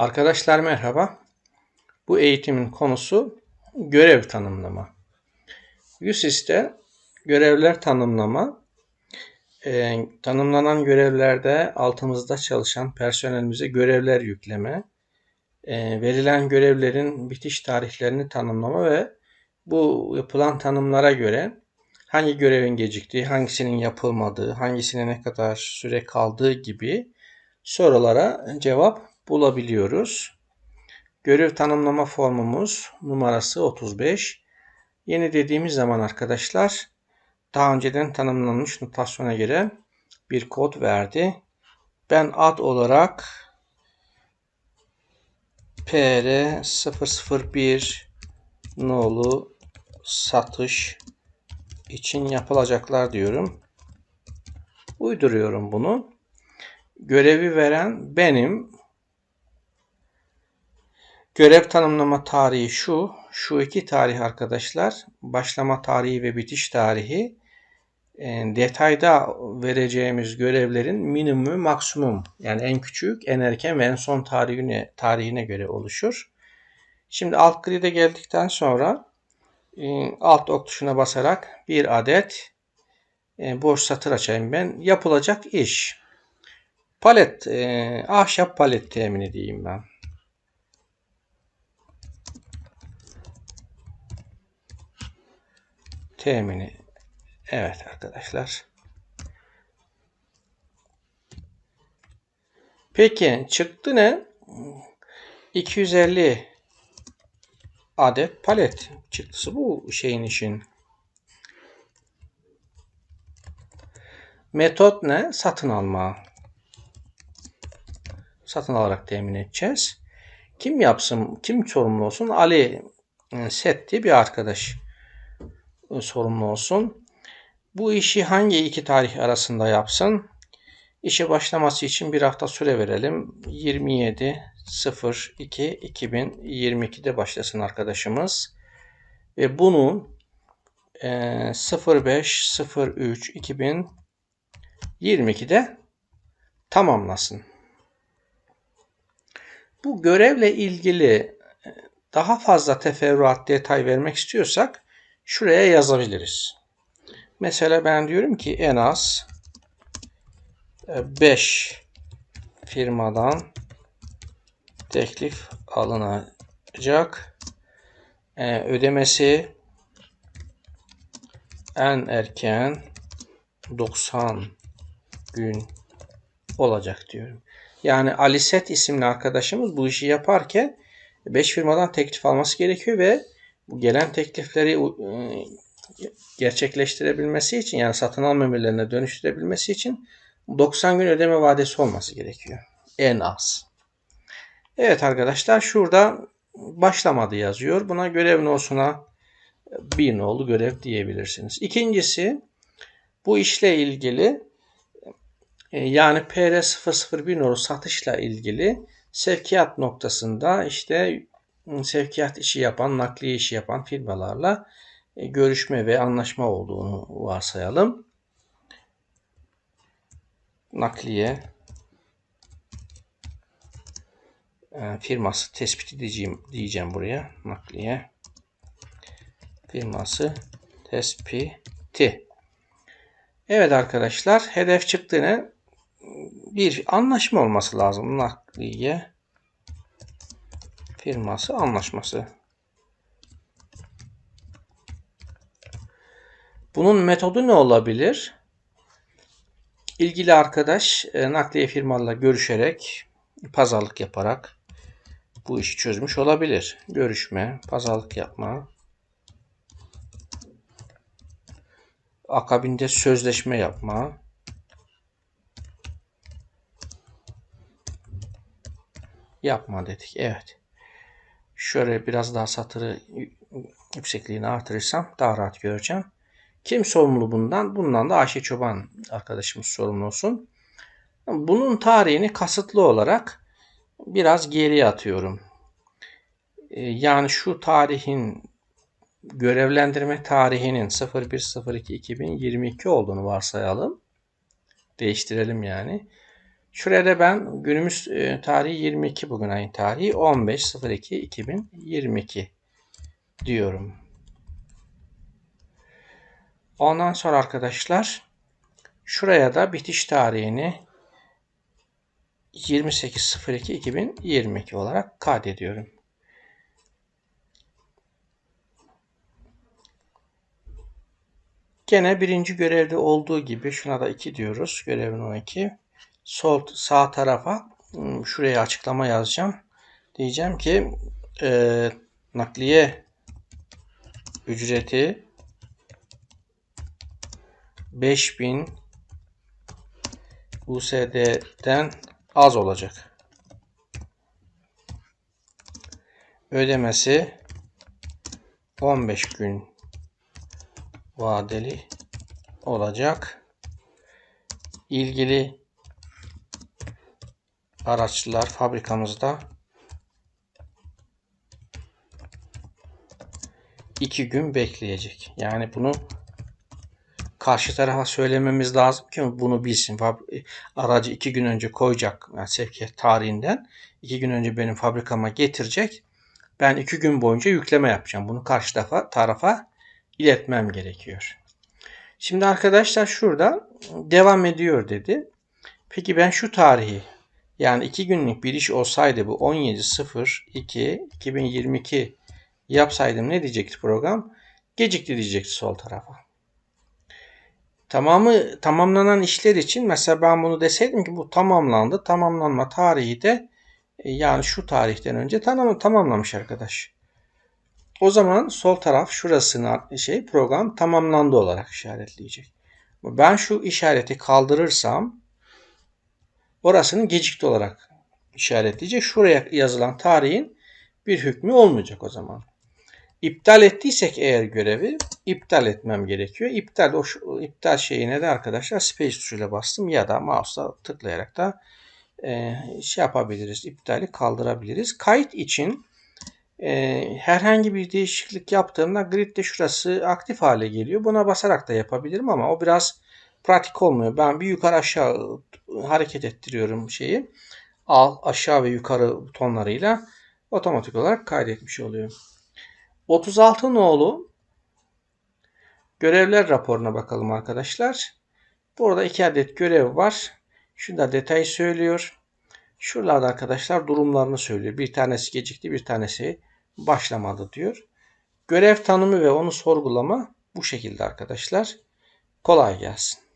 Arkadaşlar merhaba. Bu eğitimin konusu görev tanımlama. USIS'te görevler tanımlama, e, tanımlanan görevlerde altımızda çalışan personelimize görevler yükleme, e, verilen görevlerin bitiş tarihlerini tanımlama ve bu yapılan tanımlara göre hangi görevin geciktiği, hangisinin yapılmadığı, hangisine ne kadar süre kaldığı gibi sorulara cevap bulabiliyoruz. Görev tanımlama formumuz numarası 35. Yeni dediğimiz zaman arkadaşlar daha önceden tanımlanmış notasyona göre bir kod verdi. Ben ad olarak PR001 nolu satış için yapılacaklar diyorum. Uyduruyorum bunu. Görevi veren benim. Görev tanımlama tarihi şu. Şu iki tarih arkadaşlar. Başlama tarihi ve bitiş tarihi. E, detayda vereceğimiz görevlerin minimum ve maksimum yani en küçük, en erken ve en son tarihine, tarihine göre oluşur. Şimdi alt grid'e geldikten sonra e, alt ok tuşuna basarak bir adet e, boş satır açayım ben. Yapılacak iş. Palet, e, ahşap palet temini diyeyim ben. Temini. Evet arkadaşlar. Peki çıktı ne? 250 adet palet çıktısı bu şeyin için. Metot ne? Satın alma. Satın alarak temin edeceğiz. Kim yapsın? Kim sorumlu olsun? Ali e, Set diye bir arkadaş sorumlu olsun. Bu işi hangi iki tarih arasında yapsın? İşe başlaması için bir hafta süre verelim. 27 02 2022'de başlasın arkadaşımız. Ve bunu 05 03 2022'de tamamlasın. Bu görevle ilgili e, daha fazla teferruat detay vermek istiyorsak şuraya yazabiliriz. Mesela ben diyorum ki en az 5 e, firmadan teklif alınacak. E, ödemesi en erken 90 gün olacak diyorum. Yani Aliset isimli arkadaşımız bu işi yaparken 5 firmadan teklif alması gerekiyor ve bu gelen teklifleri e, gerçekleştirebilmesi için yani satın alma emirlerine dönüştürebilmesi için 90 gün ödeme vadesi olması gerekiyor. En az. Evet arkadaşlar şurada başlamadı yazıyor. Buna görev nosuna bir nolu görev diyebilirsiniz. İkincisi bu işle ilgili e, yani PR001 nolu satışla ilgili sevkiyat noktasında işte sevkiyat işi yapan, nakliye işi yapan firmalarla e, görüşme ve anlaşma olduğunu varsayalım. Nakliye e, firması tespit edeceğim diyeceğim buraya. Nakliye firması tespiti. Evet arkadaşlar hedef çıktığını bir anlaşma olması lazım. Nakliye firması anlaşması. Bunun metodu ne olabilir? İlgili arkadaş e, nakliye firmalarla görüşerek, pazarlık yaparak bu işi çözmüş olabilir. Görüşme, pazarlık yapma. Akabinde sözleşme yapma. Yapma dedik. Evet. Şöyle biraz daha satırı yüksekliğini artırırsam daha rahat göreceğim. Kim sorumlu bundan? Bundan da Ayşe Çoban arkadaşımız sorumlu olsun. Bunun tarihini kasıtlı olarak biraz geriye atıyorum. Ee, yani şu tarihin görevlendirme tarihinin 01.02.2022 olduğunu varsayalım. Değiştirelim yani. Şuraya da ben günümüz e, tarihi 22 bugün ayın tarihi 15.02.2022 diyorum. Ondan sonra arkadaşlar şuraya da bitiş tarihini 28.02.2022 olarak kaydediyorum. Gene birinci görevde olduğu gibi şuna da 2 diyoruz. Görevin 12. Sol sağ tarafa hmm, şuraya açıklama yazacağım. Diyeceğim ki e, nakliye ücreti 5000 USD'den az olacak. Ödemesi 15 gün vadeli olacak. İlgili araçlar fabrikamızda iki gün bekleyecek. Yani bunu karşı tarafa söylememiz lazım ki bunu bilsin. Aracı iki gün önce koyacak yani sevkiyat tarihinden iki gün önce benim fabrikama getirecek. Ben iki gün boyunca yükleme yapacağım. Bunu karşı tarafa, tarafa iletmem gerekiyor. Şimdi arkadaşlar şurada devam ediyor dedi. Peki ben şu tarihi yani iki günlük bir iş olsaydı bu 17.02.2022 yapsaydım ne diyecekti program? Gecikti diyecekti sol tarafa. Tamamı tamamlanan işler için mesela ben bunu deseydim ki bu tamamlandı. Tamamlanma tarihi de e, yani şu tarihten önce tamam, tamamlamış arkadaş. O zaman sol taraf şurasına şey program tamamlandı olarak işaretleyecek. Ben şu işareti kaldırırsam orasını gecikti olarak işaretleyecek. Şuraya yazılan tarihin bir hükmü olmayacak o zaman. İptal ettiysek eğer görevi iptal etmem gerekiyor. İptal o iptal şeyine de arkadaşlar space tuşuyla bastım ya da mouse'la tıklayarak da e, şey yapabiliriz. İptali kaldırabiliriz. Kayıt için e, herhangi bir değişiklik yaptığımda gridde şurası aktif hale geliyor. Buna basarak da yapabilirim ama o biraz pratik olmuyor. Ben bir yukarı aşağı hareket ettiriyorum şeyi. Al aşağı ve yukarı butonlarıyla otomatik olarak kaydetmiş oluyor. 36 nolu görevler raporuna bakalım arkadaşlar. Burada iki adet görev var. Şunda detayı söylüyor. Şuralarda arkadaşlar durumlarını söylüyor. Bir tanesi gecikti, bir tanesi başlamadı diyor. Görev tanımı ve onu sorgulama bu şekilde arkadaşlar. Kolay gelsin.